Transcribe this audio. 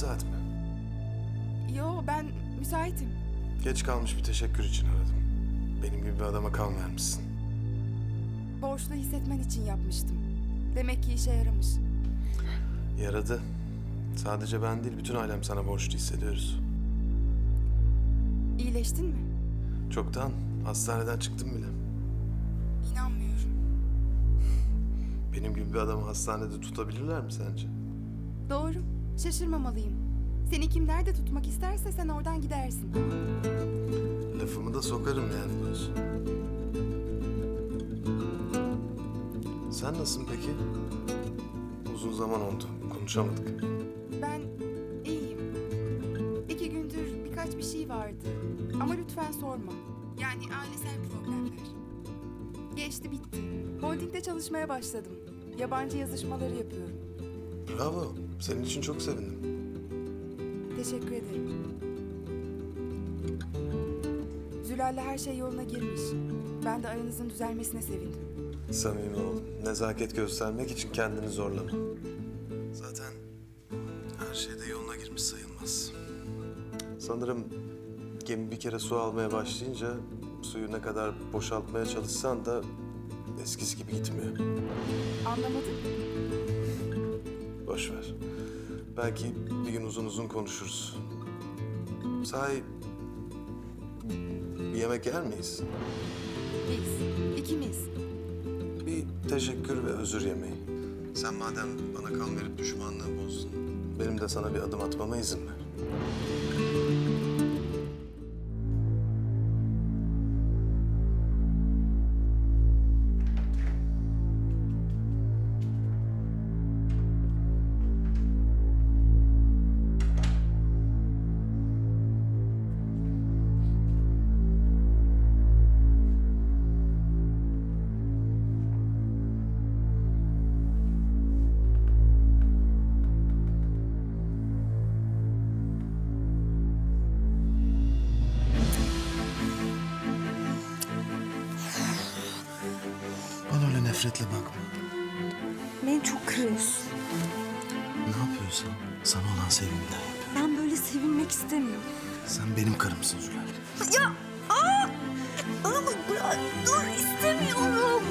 saat mi? Yo ben müsaitim. Geç kalmış bir teşekkür için aradım. Benim gibi bir adama kalmayalmışsın. Borçlu hissetmen için yapmıştım. Demek ki işe yaramış. Yaradı. Sadece ben değil, bütün ailem sana borçlu hissediyoruz. İyileştin mi? Çoktan hastaneden çıktım bile. İnanmıyorum. Benim gibi bir adamı hastanede tutabilirler mi sence? Doğru. Şaşırmamalıyım. Seni kim nerede tutmak isterse sen oradan gidersin. Lafımı da sokarım yani diyorsun. Sen nasılsın peki? Uzun zaman oldu. Konuşamadık. Ben iyiyim. İki gündür birkaç bir şey vardı. Ama lütfen sorma. Yani ailesel problemler. Geçti bitti. Holdingde çalışmaya başladım. Yabancı yazışmaları yapıyorum. Bravo. Senin için çok sevindim. Teşekkür ederim. Zülal'le her şey yoluna girmiş. Ben de aranızın düzelmesine sevindim. Samimi ol. Nezaket göstermek için kendini zorlama. Zaten her şey de yoluna girmiş sayılmaz. Sanırım gemi bir kere su almaya başlayınca suyu ne kadar boşaltmaya çalışsan da eskisi gibi gitmiyor. Anlamadım. Boş ver. Belki bir gün uzun uzun konuşuruz. Sahi bir yemek yer miyiz? Biz, ikimiz. Bir teşekkür ve özür yemeği. Sen madem bana kan verip düşmanlığı bozdun, benim de sana bir adım atmama izin ver. Nefretle bakma. Beni çok kırıyorsun. Ne yapıyorsan sana olan sevgimden yapıyorum. Ben böyle sevilmek istemiyorum. Sen benim karımsın Zülal. Ya! Aa! Ama bırak, dur istemiyorum.